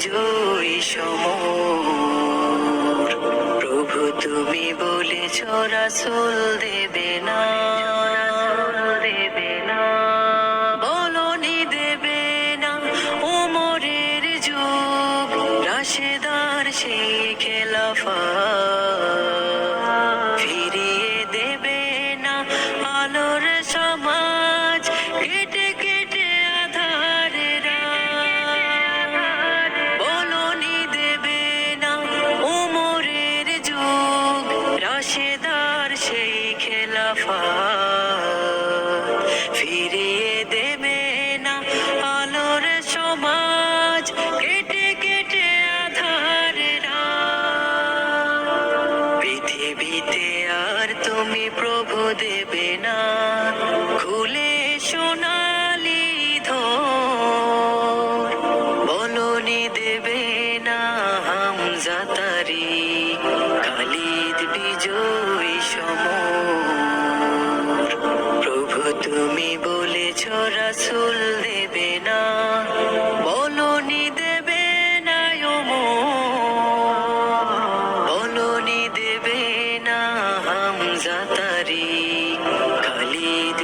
বিজয়ী সমর। প্রভু তুমি বলে রাসুল দেবে না। দেবে না বলনি দেবে না। উমরের যুগ, রাশেদার সেই খেলাফা। পৃথিবীতে আর তুমি প্রভু দেবে না।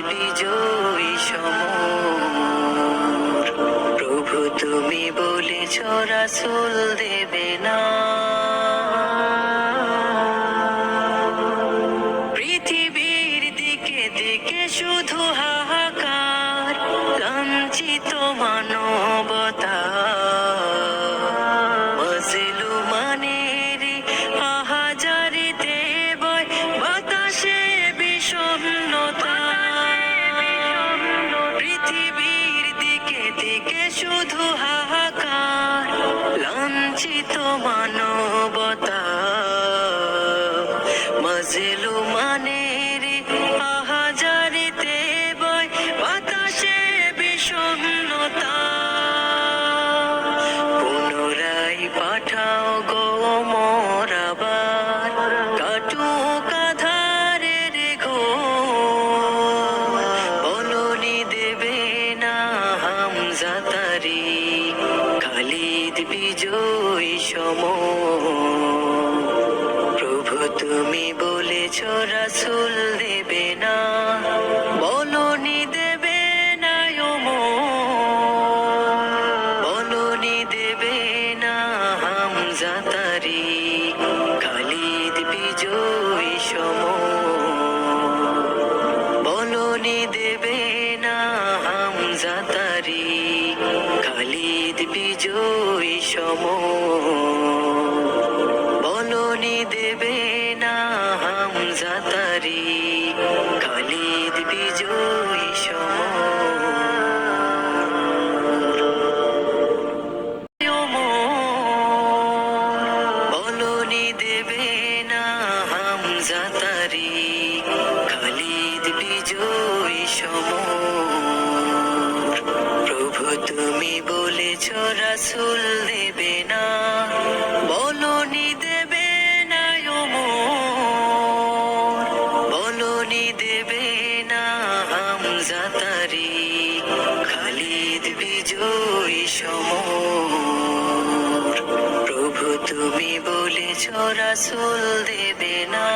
বিজয়ী সমর। প্রভু তুমি বলেছ রাসুল দেবে না। দিকে শুধু হাহাকার লাঞ্ছিত মানবতা। বিষণ্ণতা। পুনরায় পাঠাও বিজয়ী সম। প্রভু, তুমি বলেছ, রাসুল দেবে না। বলনি দেবে না বলনি দেবে না হামজা সমর বলনি দেবে না হামজা তারি খালিদ বিজয়ী দেবে না রাসুল দেবে না, বলনি দেবে না বলনি দেবে না হামজা তারি, খালিদ বিজয়ী সমর। প্রভু তুমি বলেছ রাসুল দেবে না।